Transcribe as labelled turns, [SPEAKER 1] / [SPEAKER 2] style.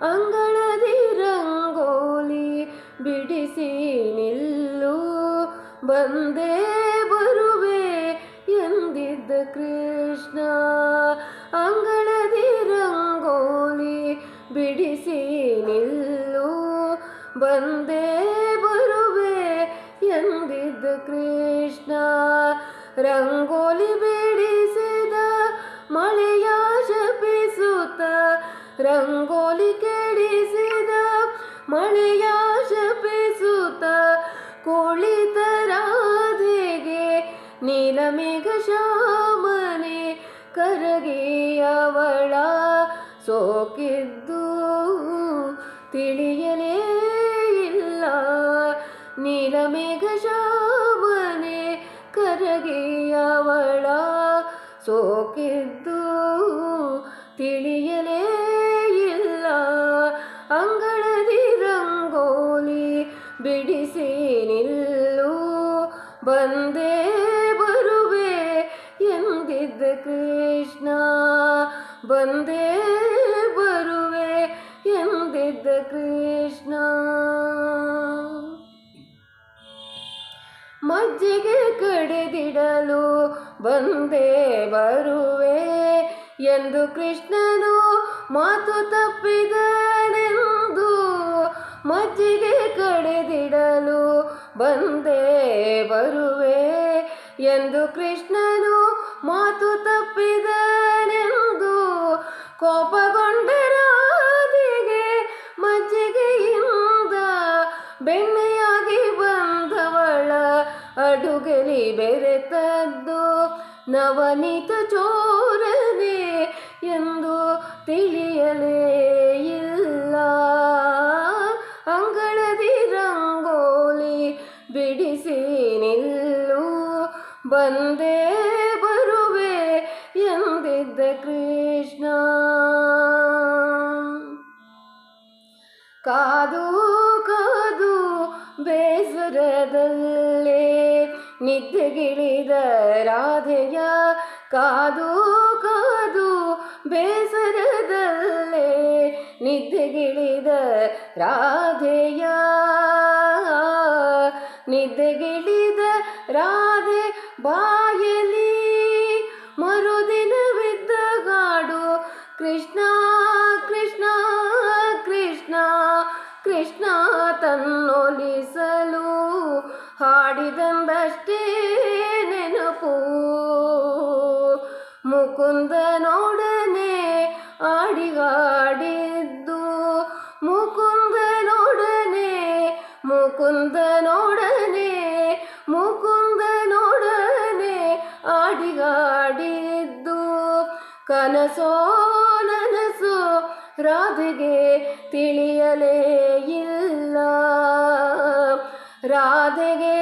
[SPEAKER 1] ಅಂಗಳದಿ ರಂಗೋಲಿ ಬಿಡಿಸಿ ನಿಲ್ಲು. ಬಂದೇ ಬರುವೆ ಎಂದಿದ್ದ ಕೃಷ್ಣ. ಅಂಗಳದಿ ರಂಗೋಲಿ ಬಿಡಿಸಿ ನಿಲ್ಲು. ಬಂದೇ ಬರುವೆ ಎಂದಿದ್ದ ಕೃಷ್ಣ. ರಂಗೋಲಿ ಬಿಡಿಸಿದ ಮಳೆಯ ಶಪಿಸುತ್ತ ರಂಗೋಲಿ ಮಳೆಯ ಶಪಿಸುತ್ತ ಕುಳಿತರಾಧೆಗೆ ನೀಲಮೇಘ ಶಾಮನೆ ಕರಗಿಯವಳ ಸೋಕಿದ್ದು ತಿಳಿಯಲೇ ಇಲ್ಲ. ನೀಲಮೇಘ ಶಾಮನೆ ಕರಗಿಯವಳ ಸೋಕಿದ್ದು ತಿಳಿಯಲೇ ಬಿಡಿಸಿ ನಿಲ್ಲು ಬಂದೇ ಬರುವೆ ಎಂದಿದ್ದ ಕೃಷ್ಣ. ಬಂದೇ ಬರುವೆ ಎಂದಿದ್ದ ಕೃಷ್ಣ. ಮಜ್ಜಿಗೆ ಕಡೆದಿಡಲು ಬಂದೇ ಬರುವೆ ಎಂದು ಕೃಷ್ಣನು ಮಾತು ತಪ್ಪಿದನೆಂದು ಮಜ್ಜಿಗೆ ಬಂದೇ ಬರುವೆ ಎಂದು ಕೃಷ್ಣನು ಮಾತು ತಪ್ಪಿದನೆಂದು ಕೋಪಗೊಂಡ ರಾಧೆಗೆ ಮಜ್ಜಿಗೆಯಿಂದ ಬೆಣ್ಣೆಯಾಗಿ ಬಂದವಳ ಅಡುಗೆಲಿ ಬೆರೆತದ್ದು ನವನೀತ ಚೋರನೆ ಎಂದು ತಿಳಿಯಲೇ ಬಿಡಿಸಿ ನಿಲ್ಲು, ಬಂದೇ ಬರುವೆ ಎಂದಿದ್ದ ಕೃಷ್ಣ. ಕಾದು ಕಾದು ಬೇಸರದಲ್ಲೇ ನಿದ್ದೆಗಿಳಿದ ರಾಧೆಯ ಕಾದು ಕಾದು ಬೇಸರದಲ್ಲೇ ನಿದ್ದೆಗಿಳಿದ ರಾಧೆಯ ನಿದ್ದೆಗಿಳಿದ ರಾಧೆ ಬಾಯಲಿ ಮರುದಿನವಿದ್ದ ಗಾಡು ಕೃಷ್ಣ ಕೃಷ್ಣ ಕೃಷ್ಣ ಕೃಷ್ಣ ತನ್ನೊಲಿಸಲು ಹಾಡಿದಂದಷ್ಟೇ ನೆನಪು. ಮುಕುಂದನೊಡನೆ ಆಡಿಗಾಡಿದ್ದು ಕನಸೋ ನನಸೋ ರಾಧೆಗೆ ತಿಳಿಯಲೇ ಇಲ್ಲ. ರಾಧೆಗೆ